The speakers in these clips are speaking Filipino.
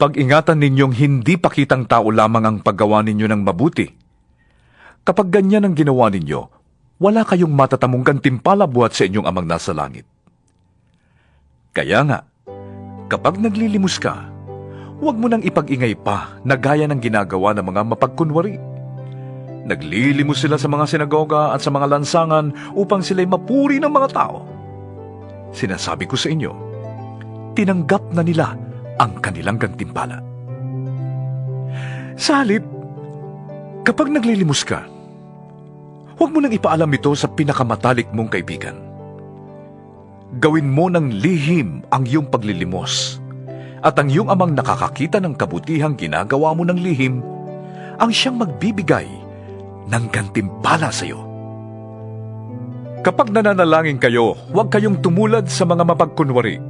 Pag-ingatan ninyong hindi pakitang tao lamang ang paggawa ninyo ng mabuti. Kapag ganyan ang ginawa ninyo, wala kayong matatamong gantimpala buhat sa inyong amang nasa langit. Kaya nga, kapag naglilimos ka, huwag mo nang ipag-ingay pa na gaya ng ginagawa ng mga mapagkunwari. Naglilimos sila sa mga sinagoga at sa mga lansangan upang sila'y mapuri ng mga tao. Sinasabi ko sa inyo, tinanggap na nila ang kanilang gantimpala. Sa halip, kapag naglilimos ka, huwag mo nang ipaalam ito sa pinakamatalik mong kaibigan. Gawin mo ng lihim ang iyong paglilimos at ang iyong amang nakakakita ng kabutihang ginagawa mo ng lihim ang siyang magbibigay ng gantimpala sa iyo. Kapag nananalangin kayo, huwag kayong tumulad sa mga mapagkunwari.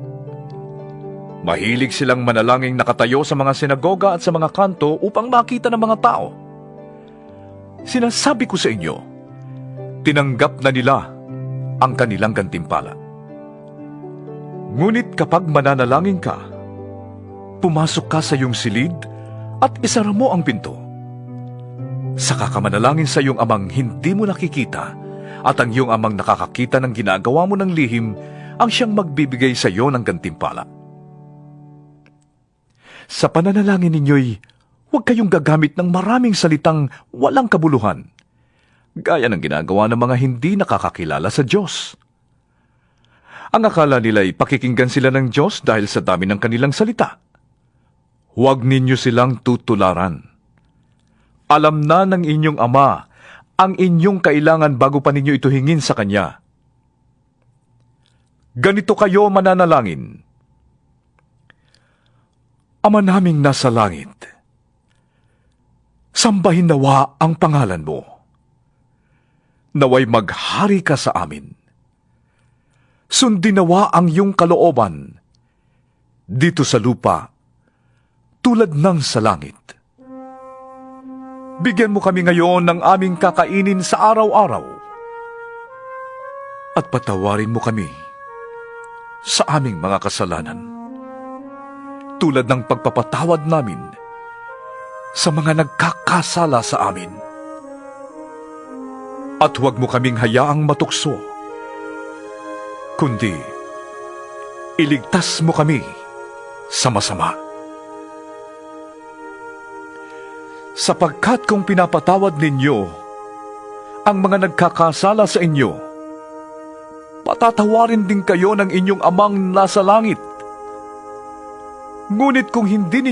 Mahilig silang manalangin nakatayo sa mga sinagoga at sa mga kanto upang makita ng mga tao. Sinasabi ko sa inyo, tinanggap na nila ang kanilang gantimpala. Ngunit kapag mananalangin ka, pumasok ka sa iyong silid at isara mo ang pinto. Saka ka manalangin sa iyong amang hindi mo nakikita at ang iyong amang nakakakita ng ginagawa mo ng lihim ang siyang magbibigay sa iyo ng gantimpala. Sa pananalangin ninyo'y huwag kayong gagamit ng maraming salitang walang kabuluhan, gaya ng ginagawa ng mga hindi nakakakilala sa Diyos. Ang akala nila'y pakikinggan sila ng Diyos dahil sa dami ng kanilang salita. Huwag ninyo silang tutularan. Alam na ng inyong ama ang inyong kailangan bago pa ninyo ito hingin sa Kanya. Ganito kayo mananalangin. Ama naming nasa langit, sambahin nawa ang pangalan mo. Naway maghari ka sa amin. Sundin nawa ang iyong kalooban dito sa lupa tulad ng sa langit. Bigyan mo kami ngayon ng aming kakainin sa araw-araw. At patawarin mo kami sa aming mga kasalanan. Tulad ng pagpapatawad namin sa mga nagkakasala sa amin. At huwag mo kaming hayaang matukso, kundi iligtas mo kami sa masama. sapagkat kung pinapatawad ninyo ang mga nagkakasala sa inyo, patatawarin din kayo ng inyong amang nasa langit. Ngunit kung hindi